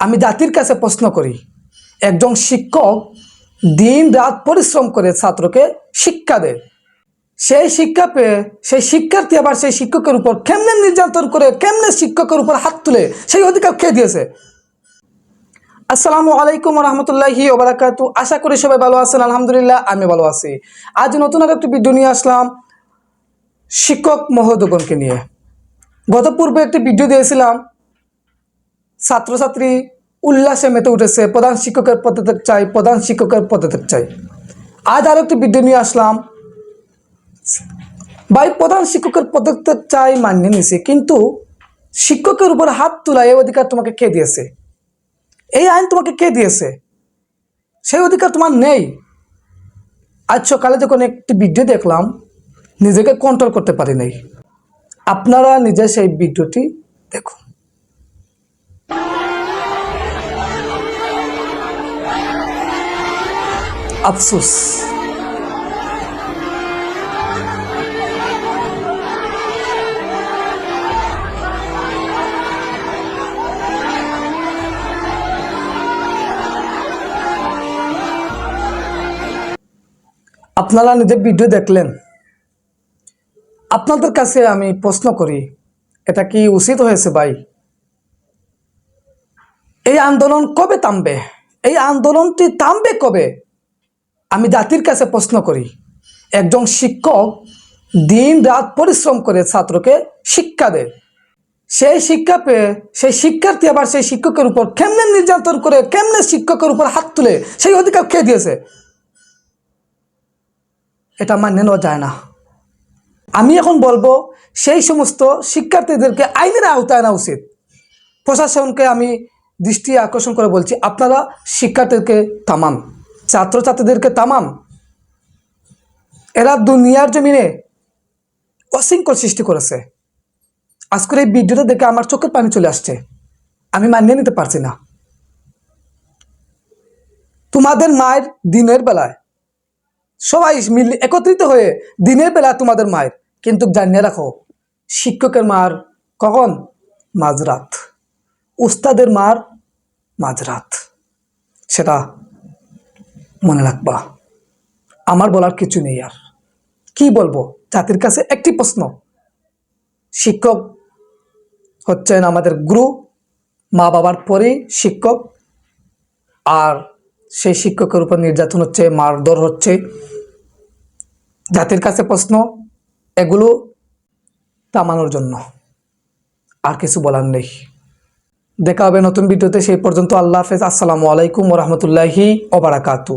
আমি জাতির কাছে প্রশ্ন করি, একজন শিক্ষক দিন রাত পরিশ্রম করে ছাত্রকে শিক্ষা দেয়। সেই শিক্ষা পেয়ে, সেই শিক্ষার্থী আবার সেই শিক্ষকের উপর কেমনে নির্যাতন করে, কেমনে শিক্ষকের উপর হাত তুলে, সেই অধিকার খেয়ে দিয়েছে? আসসালামু আলাইকুম রহমতুল্লাহি ওবরাকাতু। আশা করি সবাই ভালো আছেন, আলহামদুলিল্লাহ, আমি ভালো আছি। আজ নতুন আর একটি ভিডিও নিয়ে আসলাম শিক্ষক মহোদগণকে নিয়ে। গত পূর্বে একটি ভিডিও দিয়েছিলাম ছাত্রছাত্রী উল্লাসে মেতে উঠেছে, প্রধান শিক্ষকের পদত্যাগ চাই, প্রধান শিক্ষকের পদত্যাগ চাই। আজ আর একটি ভিডিও নিয়ে আসলাম। ভাই, প্রধান শিক্ষকের পদত্যাগ চাই মান্য নিছে কিন্তু শিক্ষকের উপর হাত তোলা, এই অধিকার তোমাকে কে দিয়েছে? এই আইন তোমাকে কে দিয়েছে? সেই অধিকার তোমার নেই। আজ সকালে যখন একটি ভিডিও দেখলাম, নিজেকে কন্ট্রোল করতে পারি নাই আপনারা নিজে সেই ভিডিওটি দেখুন। আফসোস। আপনারা নিজের ভিডিও দেখলেন। আপনাদের কাছে আমি প্রশ্ন করি, এটা কি উচিত হয়েছে ভাই? এই আন্দোলন কবে থামবে? এই আন্দোলনটি থামবে কবে? আমি জাতির কাছে প্রশ্ন করি, একজন শিক্ষক দিন রাত পরিশ্রম করে ছাত্রকে শিক্ষা দেয়। সেই শিক্ষা পেয়ে, সেই শিক্ষার্থী আবার সেই শিক্ষকের উপর কেমনে নির্যাতন করে, কেমনে শিক্ষকের উপর হাত তুলে, সেই অধিকার খেয়ে দিয়েছে? এটা মান্য নেওয়া যায় না। আমি এখন বলব, সেই সমস্ত শিক্ষার্থীদেরকে আইনের আওতায় আনা উচিত। প্রশাসনকে আমি দৃষ্টি আকর্ষণ করে বলছি, আপনারা শিক্ষার্থীদেরকে তামান ছাত্রছাত্রীদেরকে তামাম। এরা দুনিয়ার জমিনে অশৃঙ্খল সৃষ্টি করেছে। আজকের এই ভিডিওটা দেখে আমার চোখের পানি চলে আসছে। আমি মানিয়ে নিতে পারছি না। তোমাদের মায়ের দিনের বেলায় সবাই মিলে একত্রিত হয়ে দিনের বেলা তোমাদের মায়ের। কিন্তু জানিয়ে রাখো, শিক্ষকের মার কখন? মাঝরাত। উস্তাদের মার মাঝরাত। সেটা মনে রাখবা। আমার বলার কিছু নেই আর। কি বলব? জাতির কাছে একটি প্রশ্ন। শিক্ষক হচ্ছেন আমাদের গুরু, মা বাবার পরেই শিক্ষক। আর সেই শিক্ষকের উপর নির্যাতন হচ্ছে, মারধর হচ্ছে। জাতির কাছে প্রশ্ন, এগুলো থামানোর জন্য। আর কিছু বলার নেই। দেখা হবে নতুন ভিডিওতে সেই পর্যন্ত আল্লাহ হাফেজ। আসসালামু আলাইকুম ওরহমতুল্লাহি ওবারাকাতু